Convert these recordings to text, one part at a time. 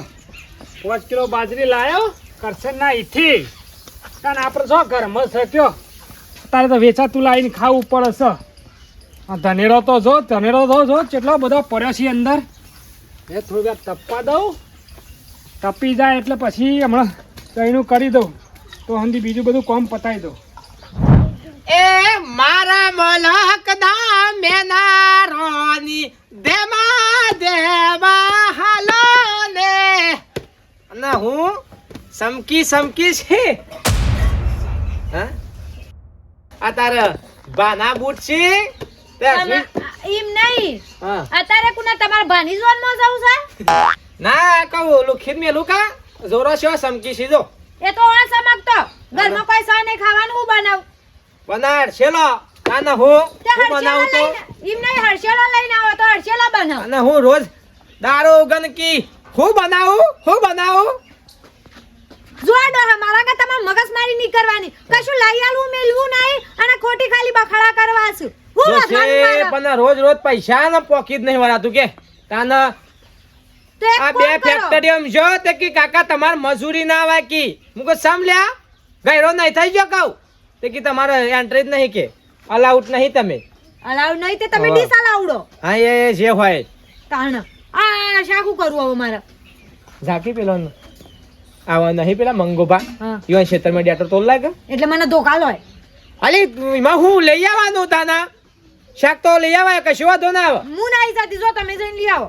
પાંચ કિલો બાજરી લાયો કરશન ના ઈથી. કારણ આપણે શું ઘરમાં શક્યો તારે તો વેચાતું લાવીને ખાવું પડે છે. ધનેડો તો જો ધનેડો તો જો, કેટલો બધો પડ્યો છે અંદર. એ થોડી વાર તપવા દઉં. તપી જાય એટલે પછી હમણાં દહીંનું કરી દઉં. તો હંધી બીજું બધું કોમ પતાવી દઉં. એ મારા મલક દા મેનારોની દેમા દેવા હાલો. અને હું સમકી સમકી છે. હા? આ તારે બાના બૂટ છે? એમ નહીં. અત્યારે કુના તમારા ભાની જોનમાં જવું છે? ના કહું ઓલું ખીર મેલું કા? જોરો છો સમકી સીધો એ તો આ સમકતો. ઘરમાં કોઈ સા નહીં ખાવાનું હું બનાવ? બનાડ છેલો ના હું હું બનાવું તો? એમ નહીં હરસેલા લઈને આવો તો હરસેલા બનાવ. અને હું રોજ દારૂ ગંદકી હું બનાવું? હું બનાવું? જોવા ડોહા મારા કા તમારે મગજમારી નહીં કરવાની. કશું લઈ આલવું મેલવું નહીં અને ખોટી ખાલી બખાડા કરવા છું. હું મારો. પણ રોજ રોજ પૈસા ને જ નહીં વળાતું કે. તાને આ બે કરો. ફેક્ટરીઓ જો તે કે કાકા તમાર મજૂરી ના વાકી હું કે સમ લ્યા ગયરો નહીં થઈ ગયો કહું. તે કે તમારે એન્ટ્રી જ નહીં કે. અલાઉટ નહીં તમે. અલાઉડ નહીં તે તમે હા. અલાઉડો હા એ જે હોય. તાણ. આ શાકું કરવું હવે મારે. ઝાકી પેલો ન. આવા નહીં પેલા મંગોભા. યુવાન ક્ષેત્રમાં ડેટર તોલ લાગે. એટલે મને ધોકા લોય અલી એમાં હું લઈ આવવાનું તાના? શાક તો લઈ આવાય કશું વાંધો ના આવે? હું નહીં જતી જો તમે જઈને લઈ આવો.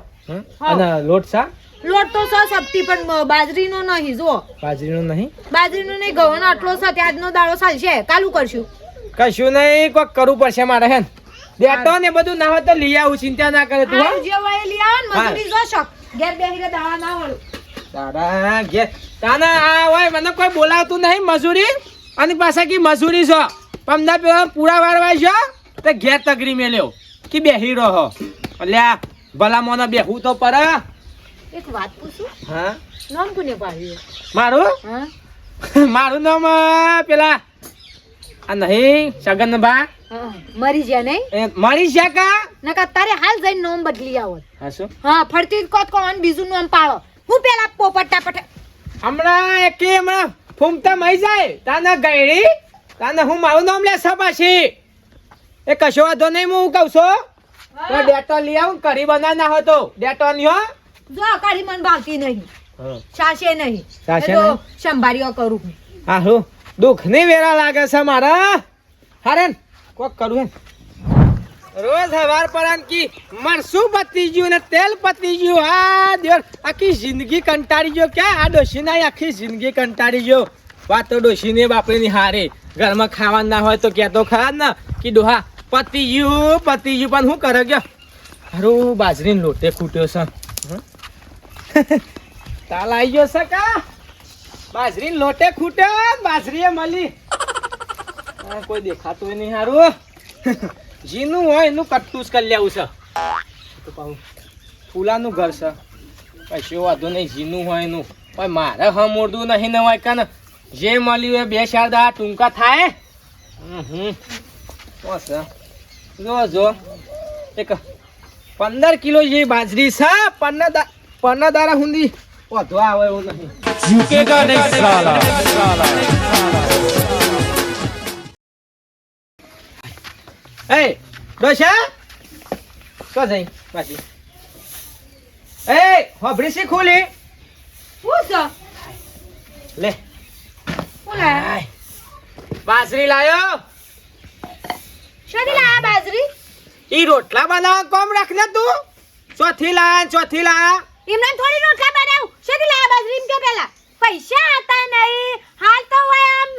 અને લોટ સા? લોટ તો સ સપટી પણ બાજરીનો નહીં જો. બાજરીનો નહીં? બાજરીનો નહીં ઘઉંનો આટલો છે ત્યાંનો દાડો ચાલશે. કાલું કરશું? કશું નહીં કોક કરવું પડશે મારે હે દેતો ને બધું ના હોય તો લઈ આવું ચિંતા ના કરે તું આવજો જે લઈ આવ ને. મજૂરી જો શક ઘેર બેહીને દાડા ના વળું. તારા ઘેર. તાના આ હોય મને કોઈ બોલાવતું નહીં મજૂરી. અને પાછા કી મજૂરી છો? પમદા પેલા પૂરા વારવા છો? તો ઘેર તગડી મેલ્યો. કે બેહી રહો એટલે ભલા મોને બેહું તો પર. એક વાત પૂછું? હા? નામ કોને પાડ્યું? મારું? હા. મારું નામ પેલા આ નહીં સગનભા. મરી જ્યા નહીં? એ જ્યા કા? નકા તારે હાલ જઈને નોમ બદલી આવો. હા હા ફરતી કોત કોણ બીજું નોમ પાળો હું પેલા પોપટા પટ હમણાં એકે હમણાં ફૂમતા મઈ જાય. તાને ગયડી? તાને હું મારું નામ લે પાછી? એ કશો વાંધો નહીં હું કહું છું. તો ડેટો લઈ આવું કરી બના ના હતો ડેટો ની હો. જો કાઢી મન ભાવતી નહીં. સાસે નહીં. સાસે સંભાળ્યો કરું. હું. હા હું દુઃખની વેરા લાગે છે મારા. હારે કોક કરું હે રોજ હવાર પરાન કી મરસું પતી ગયું ને તેલ પતી ગયું. આ દેવ આખી જિંદગી કંટાળી ગયો. ક્યાં? આ ડોશી ના આખી જિંદગી કંટાળી ગયો. વાત તો ડોશી ને બાપરે ની હારે. ઘરમાં ખાવાનું ના હોય તો કહેતો ખરા ને. કે ડોહા પતી ગયું પતી ગયું. પણ શું કરે ગયો? હારું, બાજરીને લોટે ખૂટ્યો છે? તાલ આવી ગયો છે કા? બાજરી લોટે ખૂટ્યો, બાજરીએ મળી. કોઈ દેખાતું નહીં સારું જીનું હોય એનું કટ્ટુસ કરી લેવું છે. ફૂલાનું ઘર છે. કશો વાંધો નહીં, જીનું હોય એનું. પણ મારે હમોરદું નહીં ને હોય કાને. જે મળ્યું એ બે ચાર દા ટૂંકા થાય. હમ. હમ જો જો. એક પંદર કિલો જે બાજરી છે પન્ના દા પન્ના દારા સુધી વધવા આવે એવું નહીં. એ ડોશા? તો જઈ પાછી? એ હોભરી શી ખોલી? શું છે? લે? આય. બાજરી લાયો? શેની લાયા બાજરી? ઈ રોટલા બનાવવા કોમ રાખ ને તું? ચોથી લાયા ચોથી લાયા? એમને થોડી રોટલા બનાવ. શેની લાયા બાજરી એમ કે પેલા પૈસા હતા નહીં. હાલ તો આમ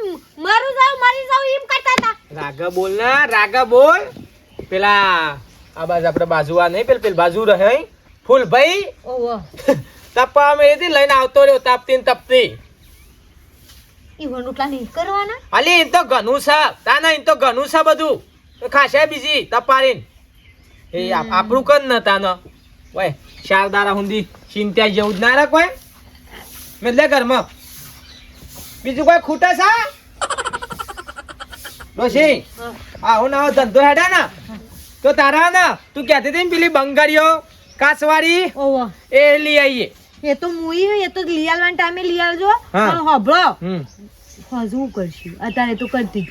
મરું જાવ મરી જાવ એમ કરતા હતા. રાગા બોલ ના રાગા બોલ. પેલા આ બાજુ આપણે બાજુ આ નહીં પેલ પેલ બાજુ રહે ફૂલ ભાઈ. ઓહો. તપવા મેળીથી લઈને આવતો રહ્યો તાપતી ને તપતી. નહીં કરવાના? અલી એમ તો ઘણું છે. તાના એમ તો ઘણું છે બધું. ખાશે બીજી તપારીન. એ આપણું કર ને તાનો. ઓય શારદારા હુંદી ચિંતા જેવું જ ના રે કોઈ મેં લે ઘરમાં. બીજું કોઈ ખૂટે છે? ડોશી. આવો નવો ધંધો હેડા ને. તો તારા ને તું કહેતી હતી ને પેલી બંગાળીઓ કાચવાળી એ લઈ આવીએ એ તો મુઈ એ તો લઈ આવવાના ટાઈમે લઈ આવજો. હા. પણ હોભળો. હજુ કરશું? અત્યારે તો કરતી.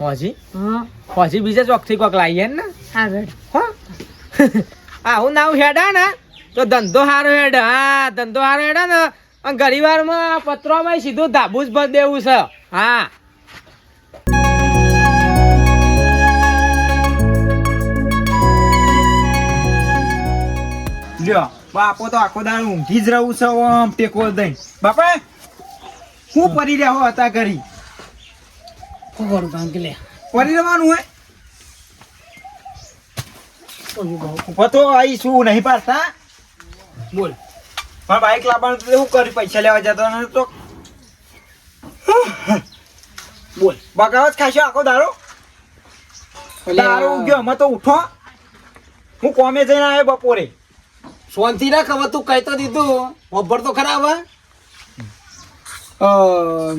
હોજી? હા. હોજી બીજા ચોકથી કોક લાવીએ ને આગળ. હા. આવું નાવ હેડા ને તો ધંધો હારો હેડ. હા ધંધો હારો હેડા ને અને ઘણીવારમાં પત્રોમાં સીધું ધાબુ જ ભર દેવું છે. હા. લ્યો બાપો તો આખો દાડો ઊંઘી જ રહું છે આમ ટેકો દઈ બાપા શું પરી રહ્યા હતા ઘરી પરી રહેવાનું હોય ઊભો તો આઈ શું નહીં પાડતા. બોલ. પણ બાઈક લાવવાનું તો શું કર્યું પૈસા લેવા જતો ને તો. બોલ. બગાવત જ ખાશો આખો દારો દારો ઉગ્યો અમે તો ઉઠો. હું કોમે જઈને આવ્યો બપોરે. શાંતિ ના ખબર તું તો દીધું. વબ્બર તો ખરા હવે.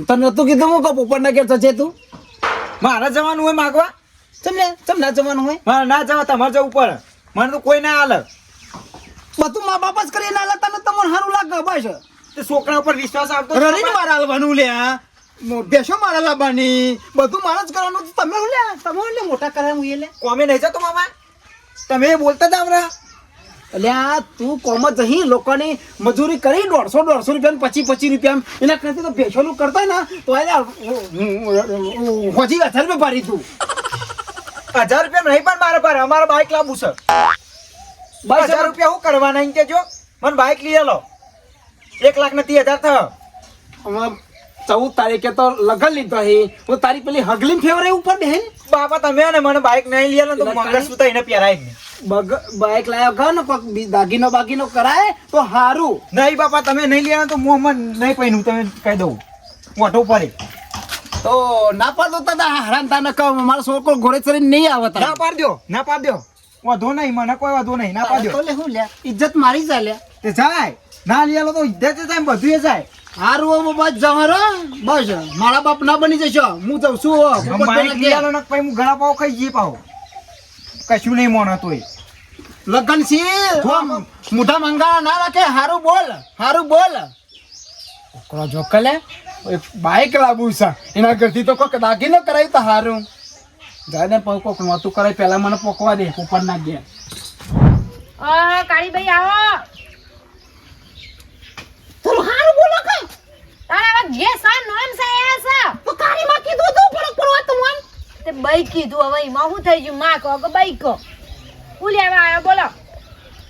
તને નતું કીધું હું ઉપર ના ઘેર થશે તું? મારે જવાનું હોય માગવા? તમને તમને ના જવાનું હોય? મારે ના જવા તમારે જવું પડે. મને તો કોઈ ના હાલે બધું મા બાપ જ કરીને આલે તને તમને સારું લાગે બસ. તે છોકરા ઉપર વિશ્વાસ આવતો જ રડીને ના મારે હાલવાનું લે બેસો મારે લાવવાની બધું મારા જ કરવાનું તો તમે શું લે? તમે લે? મોટા કર્યા હું એ લે. કોમે નહીં જતો મામા? તમે બોલતા જ આવરા અલ્યા તું કોમ જઈ લોકોની મજૂરી કરી દોઢસો દોઢસો રૂપિયા પચીસ પચીસ રૂપિયા એના કરતી તો ભેસોલું કરતા ને તો હજી હોજી હજાર રૂપિયા ભરી તું હજાર રૂપિયા નહીં પણ મારે પર અમારે બાઇક લાવવું છે. બસ હજાર રૂપિયા શું કરવાના એમ કેજો મને બાઇક લઈ લો એક લાખ ને ત્રીસ હજાર થયો. ચૌદ તારીખે તો લગન લીધો હે. હું તારી પેલી હગલી ફેવર ઉપર પર બેન બાપા તમે ને મને બાઇક નહીં લઈ લો તો મંગળસૂત્ર એને પહેરાય બાઈક લાવ્યો ઘર ને પગ દાગીનો બાગીનો કરાય તો હારું. નહીં બાપા તમે નહીં લેવાના તો હું મને નહીં પહેરું તમે કહી દઉં. મોટો પડે. તો ના પાડતો તા હરામ તાને કહો મારો છોકરો ઘોડે ચડીને નહીં આવે તારે. ના પાડ દો ના પાડ દો વાંધો નહીં મને કોઈ વાંધો નહીં. ના પાડ્યો. લે હું લે. ઇજ્જત મારી જાય લે. તે જાય. ના લઈ તો ઇજ્જત જાય બધું એ જાય હારું હવે બસ જવા બસ મારા બાપ ના બની જશો. હું જઉં છું બાઇક ને પછી હું ઘણા પાવ ખાઈ જઈએ પાવ કશું નહીં મોણ તોય લગન છે મોઢા મંગા ના રાખે? હારું બોલ હારું બોલ. છોકરો જોકલે બાઈક લાવવું છે. એના ઘરથી તો કોક દાગીનો કરાય તો હારું. જાય ને પણ કોક નહોતું કરાય પેલા મને પોકવા દે ઉપર ના ગયા અ કાળીભાઈ આવો. થોડું હારું બોલો કે. તારા આવા જે સા નોમ એ તો કારી માં કીધું તું પડવા તો મન તે બાઈ કીધું હવે એમાં શું થઈ ગયું? માં કહો કે બાઈ કહો. હું લેવા આવ્યો બોલો.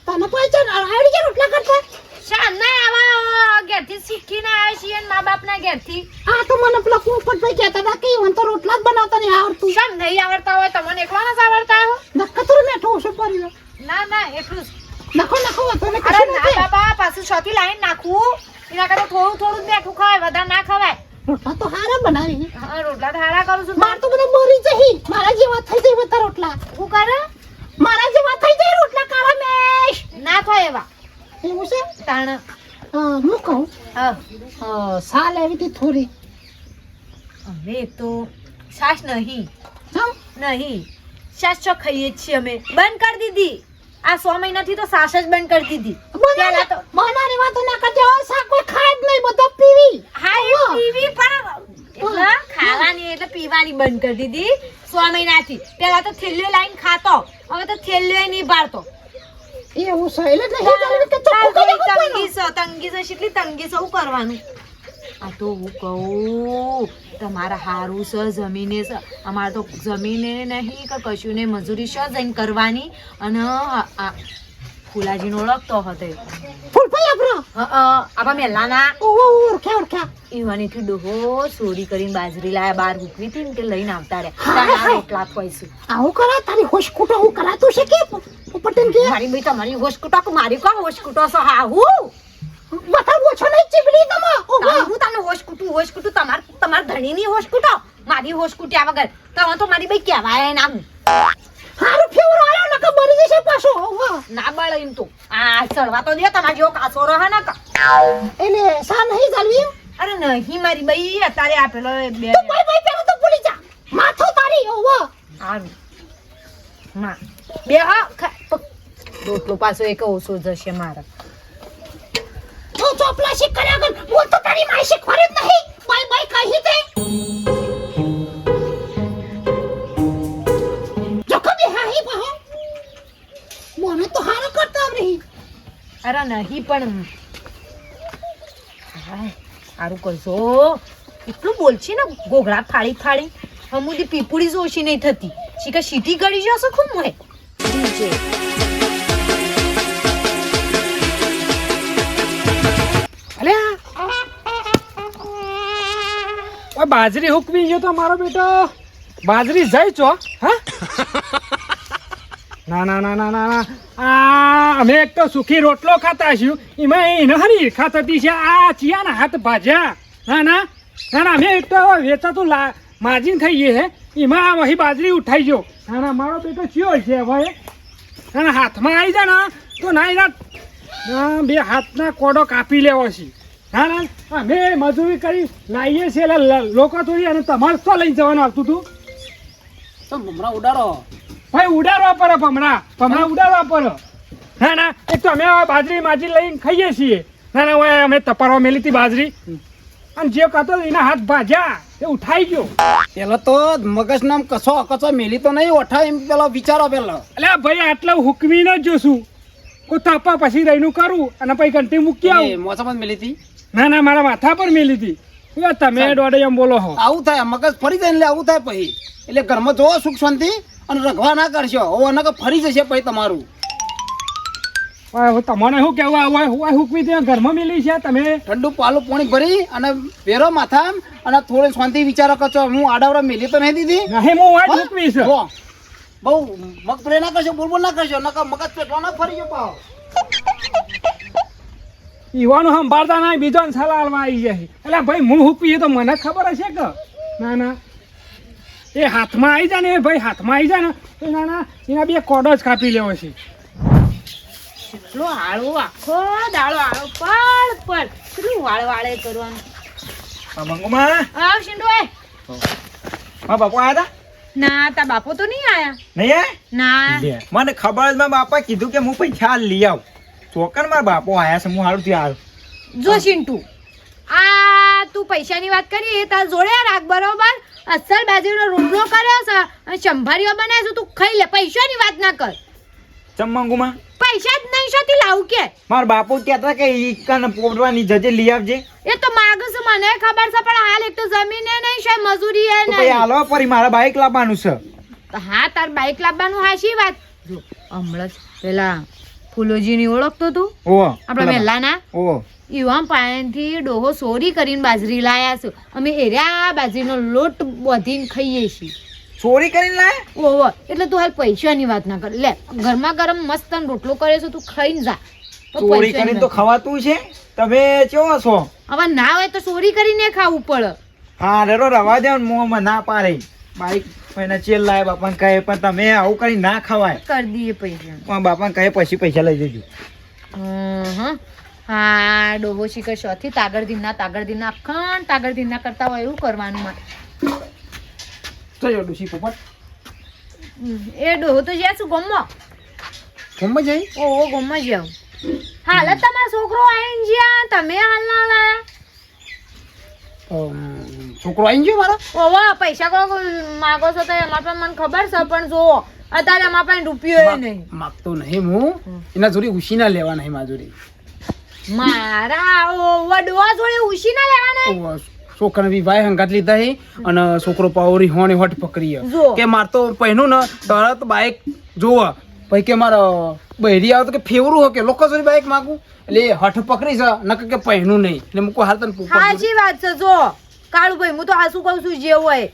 તને પૈસા આવડી ગયા રોટલા કરતા? શામ ના આવા ઘેરથી શીખીને આવ્યા છીએ મા બાપના ઘેરથી. આ તો મને પેલા પોપટ ભાઈ કહેતા હતા કે તો રોટલા જ બનાવતા નહીં આવડતું. શામ નહીં આવડતા હોય તમને એકલાને જ આવડતા હોય નક્કા તો મેઠો ઓછો પડી ના ના એટલું નખો નખો તને અરે ના બાબા પાછું છોથી લાઈન નાખવું એના કરતા થોડું થોડું બેઠું ખવાય વધારે ના ખવાય. રોટલા તો હારા બનાવી હા રોટલા ઠારા કરું છું. માર તો બધા મરી જહી. મારા જેવા થઈ જાય બધા રોટલા. હું કરે? મારા જેવા થઈ જાય રોટલા કાળા મેશ. ના થાય એવા. એવું છે? તાણ. હું કહું? હા. અ, હતી થોડી. અમે તો છાશ નહીં. નહીં. છાશ ચો ખાઈએ છીએ અમે. બંધ કરી દીધી. આ સો મહિનાથી તો સાસ જ બંધ કરી દીધી. બનાની વાતો ના કરજો. સા કોઈ ખાય જ નહીં બધો પીવી. હા એ પીવી પણ ખાવાની એટલે પીવાની બંધ કરી દીધી સો મહિનાથી. પેલા તો થેલીઓ લાઈન ખાતો. હવે તો થેલીઓ નહીં બાળતો એવું છે એટલે નહીં ચાલે કે. તંગી છે તંગી છે કેટલી તંગી છે કરવાનું? આ તો હું કહું તમારા હારું છે જમીને છે. અમારે તો જમીને નહીં કે કશું ને મજૂરી છે જઈને કરવાની. અને આ- નો ઓળખતો હતો. ફૂલભાઈ આપણો? આપણા મેલાના. ઓવો ઓળખ્યા ઓળખ્યા ઈવાનીથી ડોહો ચોરી કરીને બાજરી લાયા બાર મૂકવી હતી ને તે લઈને આવતા રે તારા આ પૈસા. આવું કરા? તારી હોશ કુટો હું કરાતું છે કે? પટેલ કે? મારી ભાઈ તમારી હોશકુટો કે મારી કા હોશકુટો છો? હા હું. બતાવો છો નહીં ચીબડી તમે? હું તને હોશકુટું હોશકુટું તમાર તમાર ધણીની હોશકુટો? મારી હોશ કુટ્યા વગર. તમે તો મારી ભાઈ કહેવાય ના. મરી જશે પાછો ના બળે એમ તો. આ ચડવા તો દે તમાર જેવો કાસો રહે ને એટલે સા નહીં ચાલવી અરે નહીં મારી બઈ અત્યારે આ પેલો બે તું ભાઈ ભાઈ પેલો તો ભૂલી જા. માથો તારી ઓવો સારું માં. બે હા રોટલો પાછો એક ઓછો જશે મારે. તો ચોપલા શીખવાડ્યા વગર બોલ તો તારી માય શીખવાડ્યું જ નહીં. બાય બાય કહી દે. અરે નહીં પણ સારું કરશો. એટલું બોલશે ને ગોગળા ફાડી ફાડી. હમુદી પીપુડી જ ઓછી નહીં થતી. શીખા સીટી ગળી જશો ખૂબ મોહે અલ્યા બાજરી હુકવી ગયો તો મારો બેટો. બાજરી જાય છો હા? ના ના ના ના ના આ અમે એક તો સુખી રોટલો ખાતા છીએ એમાં એને હરી હતી છે આ ચિયાના હાથ ભાજ્યા ના ના ના ના અમે એક તો વેચાતું લા માજીન ખાઈએ હે એમાં આ વહી બાજરી ઉઠાઈ ગયો ના ના મારો પેટો ચિયો છે હવે ના ના હાથમાં આવી જાય ને તો ના એના બે હાથના કોડો કાપી લેવો છે ના ના અમે મજૂરી કરી લાવીએ છીએ એટલે લોકો થોડી અને તમારે શું લઈ જવાનું આવતું હતું તો મમરા ઉડાડો ભાઈ ઉડાડવા પડે ભમરા. ભમરા ઉડાડવા પડે. ના ના એક તો અમે બાજરી માજરી લઈને ખાઈએ છીએ. ના ના અમે તપારવા મેલી હતી બાજરી. અને જે કહેતો એના હાથ ભાજ્યા. એ ઉઠાઈ ગયો. પેલો તો મગજ નામ કસો કસો મેલી તો નહીં ઓઠા એમ પેલો વિચારો પેલો. એટલે ભાઈ આટલા હુકમી ન જોશું. કોઈ તાપા પછી રહીનું કરું અને પછી ઘંટી મૂકી આવું. મોસમ જ મેલી હતી? ના ના મારા માથા પર મેલી હતી. તમે દોડે એમ બોલો હો આવું થાય મગજ ફરી જાય એટલે આવું થાય પછી. એટલે ઘરમાં જોવો સુખ શાંતિ. અને રગવા ના કરશો. હવે નકર ફરી જશે પછી તમારું. તમારે તમને શું કેવું આ હોય હોય હુકવી ત્યાં ઘરમાં મિલી છે તમે? ઠંડુ પાલું પાણી ભરી અને વેરો માથા અને થોડી શાંતિ વિચારો કરશો હું આડાવડો મિલી તો નહીં દીધી. નહીં હું વાટ હુકવી છે. બહુ મગ પ્લે ના કરશો બોલ બોલ ના કરશો નકર મગજ પેટવા ના ફરી ગયો પાવ ઈવાનું સંભાળતા ના બીજો સલાહ આવી જાય. એટલે ભાઈ હું હુકવી તો મને ખબર હશે કે? ના ના. એ હાથમાં આવી જાય ને એ ભાઈ હાથમાં આવી જાય ને. તો ના ના એના બે કોડો જ કાપી લેવો છે. એટલો આળો આખો દાળો આળો. પડ પડ. કેટલું વાળ વાળે કરવાનું? મંગુમાં. આવ હા બાપુ આયા ના તા બાપો તો નહીં આયા. હતા નહીં આયા? ના. મને ખબર જ મારા બાપા કીધું કે હું પૈસા લઈ આવ. ચોકન મારા બાપો આયા છે હું હારું ત્યાં જો ચિંટુ આ તું પૈસાની વાત કરી એ તાર જોડે રાખ બરોબર? અસલ બાજરીનો રોટલો કર્યો છે અને ચંભારીઓ બનાવે છે તું ખાઈ લે પૈસાની વાત ના કર. ચમ મંગુમાં? પૈસા જ નહીં શોથી લાવું કે. મારા બાપુ કહેતા કે ઈ કન પોડવાની જજે લઈ આવજે. એ તો માગું છું મને ખબર છે પણ હાલ એક તો જમીન એ નહીં છે મજૂરી એ તો ભાઈ નહીં. હાલો પરી મારા બાઈક લાવવાનું છે. હા તાર બાઈક લાવવાનું હાશી વાત? જો હમણાં જ પેલા ફૂલોજીની ઓળખતો તું? ઓ આપણા મહેલાના ઓ યુવાન પાણીથી ડોહો ચોરી કરીને બાજરી લાયા છે. અમે એર્યા બાજરીનો લોટ બધીને ખાઈએ છીએ. ચોરી કરીને લાયા? ઓહો એટલે તું હાલ પૈસાની વાત ના કર. લે ગરમા ગરમ મસ્ત તને રોટલો કરે છે તું ખાઈને જા. ચોરી કરીને તો વાત. ખવાતું છે? તમે કેવો છો? હવે ના હોય તો ચોરી કરીને ખાવું પડે. હા રેરો રવા દે મોમાં ના પાડે. બાઈક એના ચેલ લાય બાપાને કહે પણ તમે આવું કરી ના ખવાય. કરી દઈએ પૈસા બાપાને કહે પછી પૈસા લઈ જજો. હમ. હા ડોહો શીખર શોથી તાગર દીના અખંડ તાગર કરતા હોય એવું કરવાનું મારે. ચલો ડુસી પોપટ? એ ડોહો તો જ્યાં છું ગમો ગમે જઈ ઓહો ગમો જાવ હાલ તમારો છોકરો આવીને જ્યાં? તમે હાલ ના લાયા. છોકરો આવીને ગયો મારો? ઓવા પૈસા કો માગો છો તો એમાં પણ મને ખબર છે પણ જો અત્યારે એમાં પણ રૂપિયો નહીં. માગતો નહીં હું. એના જોડે ઉશીના લેવા નહીં મારા જોડે. મારા ઓવા જોડે ઉશી ના લેવાના. છોકરાને ભાઈ હંગાત લીધા હે અને છોકરો પાવરી હોને હોટ પકડી કે માર તો પહેનું ને તરત બાઈક જોવા. પછી કે મારો બહેરી આવતો કે ફેવરું હો કે લોકો જોડે બાઈક માગું? એટલે હઠ પકડી છે નક કે પહેનું નહીં. એટલે મૂકો હાલ તને. સાચી વાત છે જો. કાળુભાઈ હું તો હાસું કહું છું જે હોય.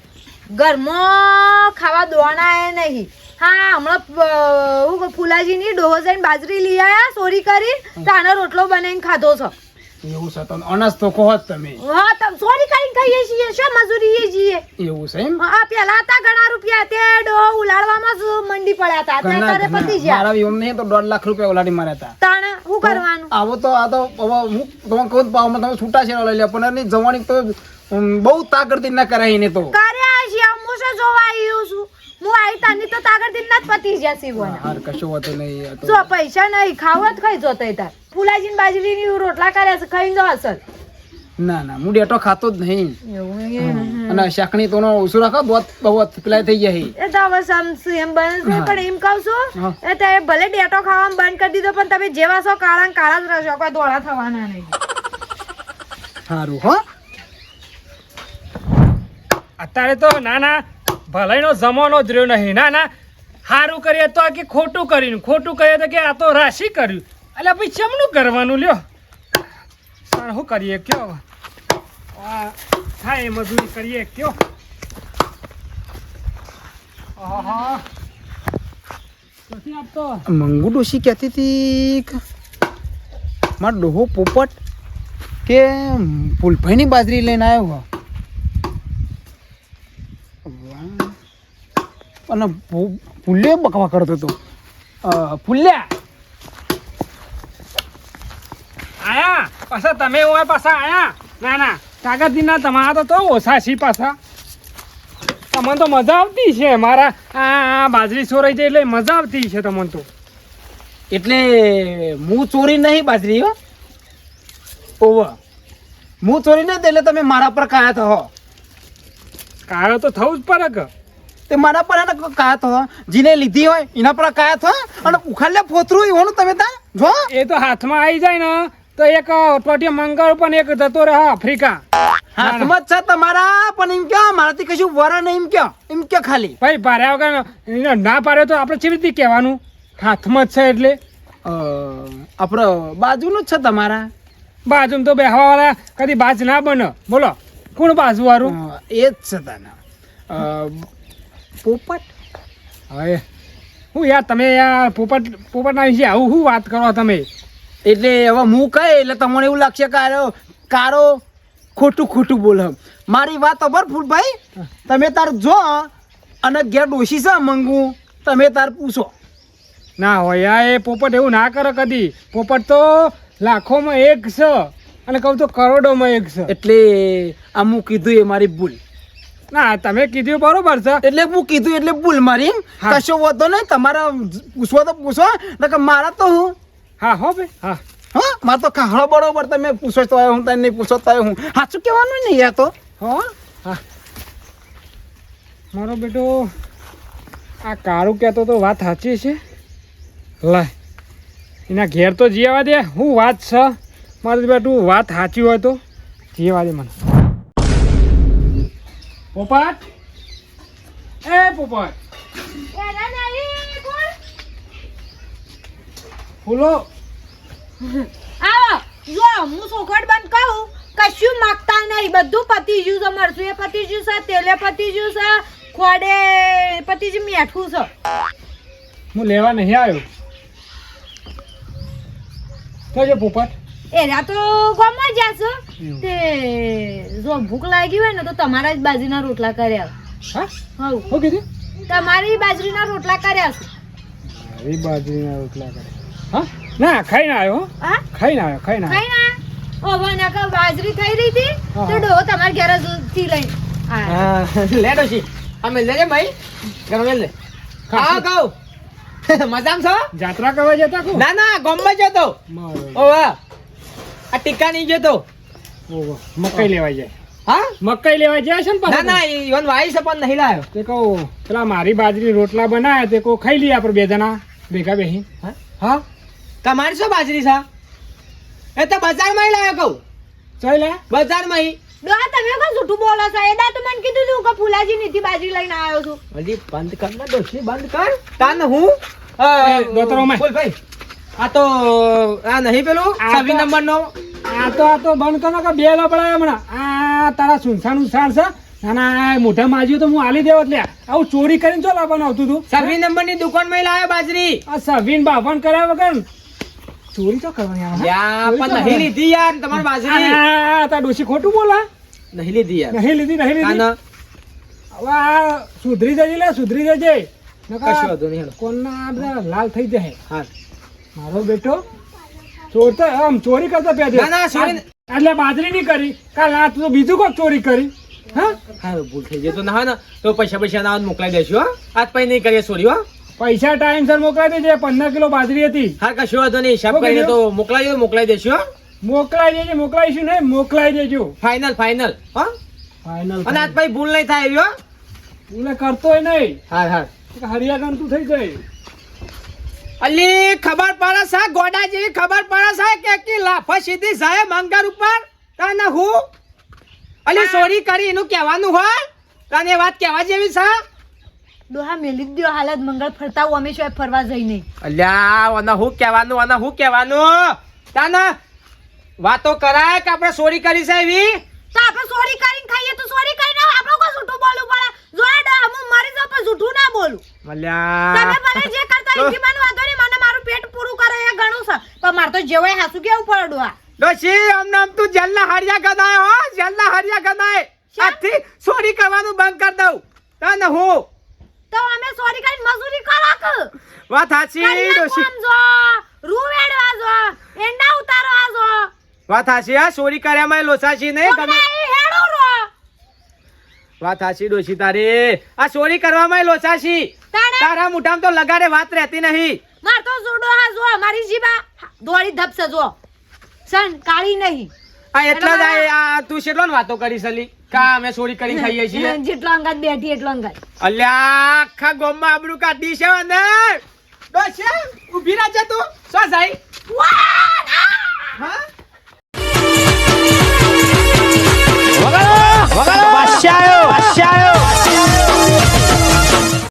ઘરમાં ખાવા દોણા નહીં. હા હમણાં હું ફુલાજીની ડોહો જઈને બાજરી લઈ આયા ચોરી કરી તાનો રોટલો બનાવીને ખાધો છે. એવું છે તો અનાજ તો કહો તમે. હા તમે ચોરી કરીને ખાઈએ છીએ શું મજૂરી છીએ? એવું છે એમ? હા પેલા હતા ઘણા રૂપિયા તે ડોહો ઉલાડવામાં જ મંડી પડ્યા હતા. અત્યારે પતી ગયા. મારા વિમ ને તો દોઢ લાખ રૂપિયા ઉલાડી માર્યા હતા. તાણે શું કરવાનું? આવો તો આ તો હવે હું તમને કહું પાવમાં તમે છૂટા છે લઈ લે પણ એની જવાની તો બહુ તાકડતી ના કરાય એને તો. કર્યા છે હું શું જોવા આવ્યો છું? હું આવી તાની તો તાગર દિન ના પતી ગયા સીવોના હાર કશો હોતો નહીં તો જો પૈસા નહીં ખાવા જ ખાઈ જોતો તાર. ફુલાજીન બાજરીની રોટલા કર્યા છે ખાઈને જો અસર ના ના હું ડેટો ખાતો જ નહીં. એવું અને શાકણી તો ઓછું રાખો બહુ બહુ પેલા થઈ જાય. એ તો હવે સમસુ એમ બને છે પણ એમ કહું છું એ તમે ભલે ડેટો ખાવાનું બંધ કરી દીધો પણ તમે જેવા છો કાળા કાળા જ રહેશો કોઈ ધોળા થવાના નહીં. સારું હો. અત્યારે તો ના ના ભલાઈનો જમાનો જ રહ્યો નહીં. ના ના. સારું કરીએ તો આ કે ખોટું કર્યું ખોટું કરીએ તો કે આ તો રાશિ કર્યું. એટલે ભાઈ, ચમનું કરવાનું લ્યો? શું કરીએ કયો? થાય મજૂરી કરીએ કયો? મંગુ ડોશી કહેતી હતી મારો ડોહો પોપટ કે ફૂલભાઈની બાજરી લઈને આવ્યો હો વાહ. અને ફૂલે બકવા કરતો હતો. ફૂલ્યા આયા, પાછા તમે હોય પાછા આયા. ના ના, કાગળથી ના, તમારા તો ઓછા છી પાછા. તમને તો મજા આવતી છે, મારા આ બાજરી ચોરાઈ જાય એટલે મજા આવતી છે તમને તો. એટલે હું ચોરી નહીં બાજરી, હો. ઓવ. હું ચોરી નહીં એટલે તમે મારા પર કાયા હો કાળો તો થવું જ પડે કે. તે મારા પર એને કાયા તો હો જીને લીધી હોય એના પર કાયા તો અને ઉખાડલે ફોતરું એવાનું તમે તા જો. એ તો હાથમાં આવી જાય ને. તો એક અઠવાડિયે મંગળ પણ એક જતો રહે આફ્રિકા. હાથમાં છે તમારા પણ એમ ક્યાં મારાથી કશું વરા નહીં એમ ક્યાં. એમ ક્યાં ખાલી. ભાઈ પાર્યા વગર ના પાડ્યો તો આપણે કેવી રીતે કહેવાનું? હાથમાં જ છે એટલે. આપણો બાજુનું જ છે તમારા. બાજુમાં તો બેહવા વાળા કદી બાજ ના બને. બોલો કોણ બાજુ વાળું એ જ છે તાના. પોપટ? હવે હું યાર તમે યાર પોપટ પોપટના વિશે આવું શું વાત કરો તમે? એટલે હવે હું કહે એટલે તમને એવું લાગશે કે આરો કારો ખોટું ખોટું બોલે. મારી વાત ખબર ફૂલભાઈ તમે તાર જો અને ઘેર ડોશી શા મંગું? તમે તાર પૂછો. ના હોય યાર એ પોપટ એવું ના કરે કદી. પોપટ તો લાખોમાં એક છે. અને કહું તો કરોડોમાં એક છે. એટલે આ હું કીધું એ મારી ભૂલ. ના તમે કીધું બરોબર છે. એટલે હું કીધું એટલે ભૂલ મારી. કશો વાંધો નહીં તમારા પૂછવા તો પૂછો કે મારા તો હું. હા હો ભાઈ હા. હા મારે તો ખાડો બરોબર તમે પૂછો તો હું તને નહીં પૂછો તો હું. સાચું કહેવાનું નહીં યાર તો? હો હા. મારો બેટો આ કારું કહેતો તો વાત સાચી છે. લે એના ઘેર તો જીવા દે હું વાત છે. મારું બેટું વાત સાચી હોય તો જીવા દે મને. પોપટ? એ પોપટ. ફૂલો. આવો જો હું સોખડ બંધ કહું કશું માગતા નહીં. બધું પતી ગયું છે મરચું એ પતી ગયું છે તેલે પતી ગયું છે ખોડે પતી જ મેઠું છે. હું લેવા નહીં આવ્યો. કહેજો પોપટ. એરા તો ગામમાં જશો? તે જો ભૂખ લાગી હોય ને તો તમારા જ બાજરીના રોટલા કર્યા હા? શું કીધું? તમારી બાજરીના રોટલા કર્યા છે મારી બાજરીના રોટલા કર્યા હા? ના ખાઈને આવ્યો હા. ખાઈ ના આવ્યો ખાઈ ના ખાઈ ના? ઓ ના કા બાજરી થઈ રહી હતી? તો ડો તમાર ઘેર જ થી લઈને હા લેડો છી અમે લેજે ભાઈ. ગરમે લે. હા કહું. મજામાં છો? જાત્રા કરવા જતા કો ના ના ગામમાં જતો મારો. ઓ વાહ આ ટીકા નહીં જતો મકાઈ લેવાય જાય. હા? મકાઈ લેવા જાય છે ને ના ના ઈવન વાઈ છે પણ નહીં લાયો. તે કહો પેલા મારી બાજરી રોટલા બનાવ્યા તે કહો ખાઈ લઈએ આપણે બે જણા ભેગા બેહી હા? હા? તમારી શું બાજરી છે? એ તો બજારમાં લાયો કહું. ચાલ બજારમાં. તમે કોઈ જૂઠું બોલો છો? એ દા તો મને કીધું તું કે ફુલાજી નીતિ બાજરી લઈને આવ્યો છું. હજી બંધ કર ને બંધ કર. તાન હું? અ, દોતરો માં. બોલ ભાઈ. આ તો આ નહીં પેલું? છવ્વીસ નંબર નો આ તો આ તો બંધ કરો કે બે લપડાય હમણાં. આ તારા સુનસાન ઉસાન છે. ના ના મોઢા માજી તો હું હાલી દેવો લે આવું ચોરી કરીને ચો લાવવાનું આવતું હતું સવી નંબરની દુકાનમાં લાવ્યો બાજરી. આ સવીન બાફણ કર્યા વગર. ચોરી તો કરવાની આવે, પણ નહીં લીધી યાર તમારી બાજરી. આ તાર ડોશી ખોટું બોલા? નહીં લીધી યાર. નહીં લીધી નહીં લીધી? હવે આ સુધરી જજે લે સુધરી જજે. નકર કશું વાંધો નહીં હેડો. કોણના બધા લાલ થઈ જાય હા. મારો બેટો? ચોર તો આમ ચોરી કરતો. ના, ના, ચોરી- એટલે બાજરી નહીં કરી. કાલ આ તું બીજું કોક ચોરી કરી. હા? હા ભૂલ થઈ જતો ના હોય ને. તો પૈસા પૈસા ના મોકલાઈ દેશું હા. આજ પછી નહીં કરીએ ચોરી હા. પૈસા ટાઈમસર મોકલાઈ દેજે. પંદર કિલો બાજરી હતી. હા કશો વાંધો નહીં. હિસાબ કરીને તો મોકલાઈ દો મોકલાઈ દેશો મોકલાઈ દેજે મોકલાઈશું ને મોકલાઈ દેજો. ફાઇનલ ફાઇનલ હા. ફાઇનલ અને આજ પછી ભૂલ નહીં થાય એવી હા. ભૂલ કરતોય નહીં. હા હા હરિયા તું થઈ જાય અલી ખબર પડે છે? ગોડા જેવી ખબર પડે છે કે કે લાફા સીધી જાય મંગર ઉપર? તને હું? અલી સોરી કરી એનું કહેવાનું હોય? તને વાત કહેવા જેવી છે? દોહા મેલી દો હાલત મંગળ ફરતા હું અમે શું ફરવા જઈ નહીં. અલ્યા અને હું કહેવાનું અને હું કહેવાનું? તને વાતો કરાય કે આપણે સોરી કરી છે એવી? તો આપણે સોરી કરીને ખાઈએ તો સોરી કરીને આપણે કોઈ છૂટું બોલવું પડે. જોયા હું મરી જાઉં પણ જૂઠું ના બોલું. તમે ભલે જે કરતા એથી મને વાંધો નહીં મને મારું પેટ પૂરું કરે એ ઘણું છે. પણ માર તો જેવાય હાસુ કેવું પડે ડોહા ડોશી આમ નામ તું જલ્લા હરિયા ગદાય હો જલ્લા હરિયા ગદાય? આજથી સોરી કરવાનું બંધ કર દઉં. તને હું? તો અમે સોરી કરીને મજૂરી કરો કે? વાત સાચી કરિયા ડોશી. કોમ જો. જો. એંડા ઉતારો આજો વાત સાચી આ સોરી કર્યામાં લોસાશી નહીં રો વાત સાચી ડોશી તારી. આ ચોરી કરવામાં લોચાશી તારા મુઠામ તો લગાડે વાત રહેતી નહીં. માર તો જોડો હા જો મારી જીબા દોડી ધપસે જો સન કાળી નહીં. આ એટલા જ આ- તું કેટલો વાતો કરી સલી? કા અમે ચોરી કરી ખાઈએ છીએ? જેટલો અંગાત બેઠી એટલો અંગાત. અલ્યા આખા ગોમમાં આબરૂ કાઢી છે અંદર ડોશી ઊભી રાજ તું. સો સાઈ વાહ! વગાડો વગાડો બાદશાહ આવ્યો બાદશાહ આવ્યો